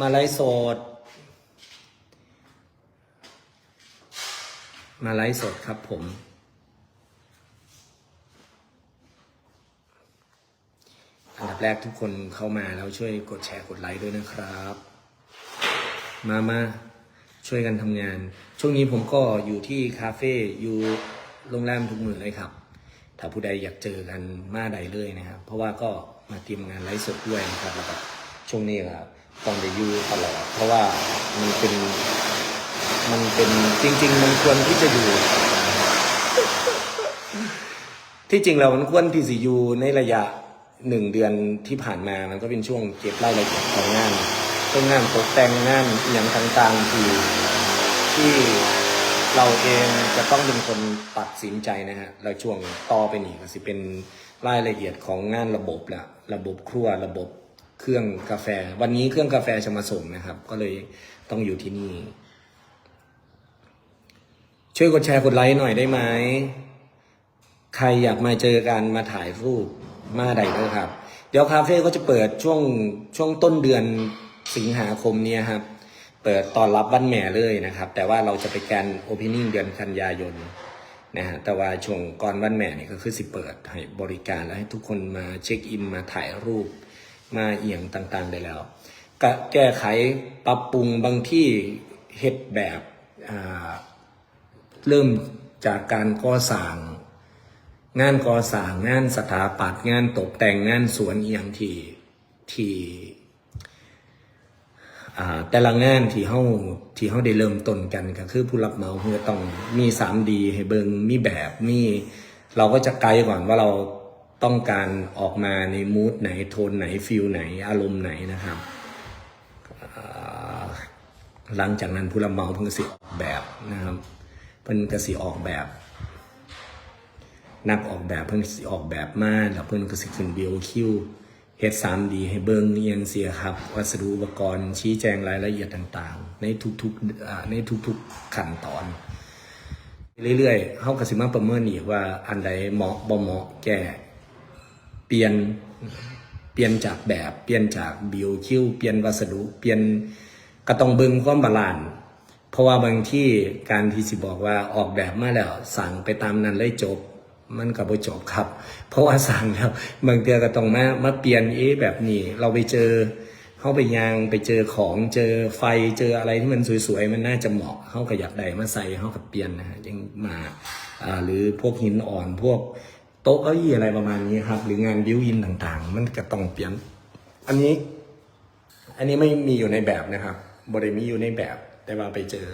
มาไลฟ์สด มาไลฟ์สดครับผม อันดับแรกทุกคนเข้ามาแล้วช่วยกดแชร์กดไลค์ด้วยนะครับ มามาช่วยกันทำงาน ช่วงนี้ผมก็อยู่ที่คาเฟ่อยู่โรงแรมทุกมือเลยครับ ถ้าผู้ใดอยากเจอกันมาใดเลยนะครับ เพราะว่าก็มาเตรียมงานไลฟ์สดด้วยนะครับแล้วก็ช่วงนี้ครับ ต้องได้อยู่ตลอดเพราะว่ามันเป็นมันเป็นจริง ๆ มันควรที่จะอยู่ ที่จริงเรามันควรที่จะอยู่ในระยะหนึ่งเดือนที่ผ่านมามันก็เป็นช่วงเก็บรายละเอียดของงานต้นงานตกแต่งงานอย่างต่างๆที่ที่เราเองจะต้องเป็นคนตัดสินใจนะฮะแล้วช่วงต่อไปนี่ก็สิเป็นรายละเอียดของงานระบบละระบบครัวระบบ เครื่องกาแฟ วันนี้เครื่องกาแฟจะมาส่งนะครับ ก็เลยต้องอยู่ที่นี่ ช่วยกดแชร์กดไลค์หน่อยได้ไหมใครอยากมาเจอกันมาถ่ายรูปมาใดเลยครับ เดี๋ยวคาเฟ่ก็จะเปิดช่วงช่วงต้นเดือนสิงหาคมเนี้ครับ เปิดตอนรับวันแม่เลยนะครับ แต่ว่าเราจะไปแกนโอเพนนิ่งเดือนกันยายนนะฮะแต่ว่าช่วงก่อนวันแม่นี่ก็คือสิเปิดให้บริการแล้วให้ทุกคนมาเช็คอินมาถ่ายรูป มาเอียงต่างๆได้แล้วก็แก้ไขปรับปรุงบางที่เฮ็ดแบบเริ่มจากการก่อสร้าง งานก่อสร้างงานสถาปัตย์งานตกแต่งงานสวนเอหย่างที่ที่แต่ละงานที่เฮาที่เฮาได้เริ่มต้นกันก็คือผู้รับเหมาเพื่อต้องมี 3D ให้เบิงมีแบบมีเราก็จะไกด์ก่อนว่าเรา ต้องการออกมาในมูดไหนโทนไหนฟิลไหน อารมณ์ไหนนะครับหลังจากนั้นผู้รับเหมาเพิ่งสิออกแบบนะครับเพิ่นก็สิออกแบบ นักออกแบบเพิ่นสิออกแบบมาแล้วเพิ่นก็สิขึ้น BOQ เฮ็ด 3D ให้เบิ่งเอียงเสียครับ วัสดุอุปกรณ์ชี้แจงรายละเอียดต่างๆ ในทุกๆในทุกๆขั้นตอน เรื่อยๆเฮาก็สิมาประเมินอีกว่าอันใดเหมาะบ่เหมาะแก้ เปลี่ยนเปลี่ยนจากแบบเปลี่ยนจาก BOQ เปลี่ยนวัสดุ เปลี่ยนก็ต้องเบิ่งความบาลานซ์เพราะว่าบางที่การที่สิบอกว่าออกแบบมาแล้วสั่งไปตามนั้นเลยจบ มันก็บ่จบครับ เพราะว่าสั่งแล้วบางเทื่อก็ต้องมามาเปลี่ยนเอ๊แบบนี้ เราไปเจอเข้าไปยางไปเจอของเจอไฟเจออะไรที่มันสวยๆ มันน่าจะเหมาะเขาก็อยากได้มาใส่เขาก็เปลี่ยนนะฮะยังมาอ่าหรือพวกหินอ่อนพวก โต๊ะเก้าอี้อะไรประมาณนี้ครับ หรืองานบิวอินต่างๆ มันก็ต้องเปลี่ยน อันนี้ อันนี้ไม่มีอยู่ในแบบนะครับบริมีอยู่ในแบบแต่ว่าไปเจอ